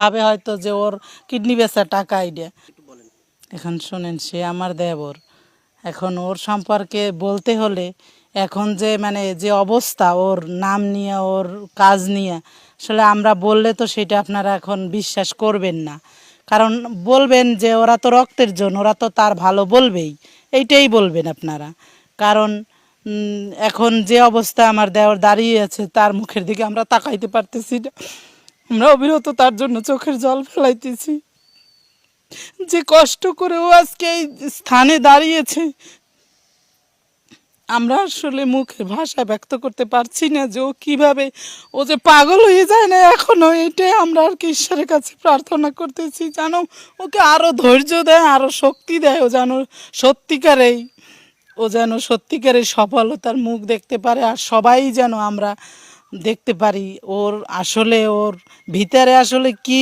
ভাবে হয়তো যে ওর কিডনি বেচার টাকা আইডিয়া। এখন শোনেন, সে আমার দেবর। এখন ওর সম্পর্কে বলতে হলে এখন যে মানে যে অবস্থা, ওর নাম নিয়ে, ওর কাজ নিয়ে, আসলে আমরা বললে তো সেটা আপনারা এখন বিশ্বাস করবেন না। কারণ বলবেন যে ওরা তো রক্তের জন্য ওরা তো তার ভালো বলবেই। এইটাই বলবেন আপনারা। কারণ এখন যে অবস্থা আমার দেওর দাঁড়িয়ে আছে, তার মুখের দিকে আমরা তাকাইতে পারতেছি না। আমরা অবিরত তার জন্য চোখের জল ফেলাইতেছি। যে কষ্ট করে ও আজকে এই স্থানে দাঁড়িয়েছে, আমরা আসলে মুখের ভাষা ব্যক্ত করতে পারছি না যে ও কীভাবে, ও যে পাগল হয়ে যায় না এখনও এটাই আমরা আর কি ঈশ্বরের কাছে প্রার্থনা করতেছি। যেন ওকে আরও ধৈর্য দেয় আরও শক্তি দেয়, ও যেন সত্যিকারেই, ও যেন সত্যিকারের সফলতার মুখ দেখতে পারে, আর সবাই যেন আমরা দেখতে পারি। ওর আসলে ওর ভিতরে আসলে কি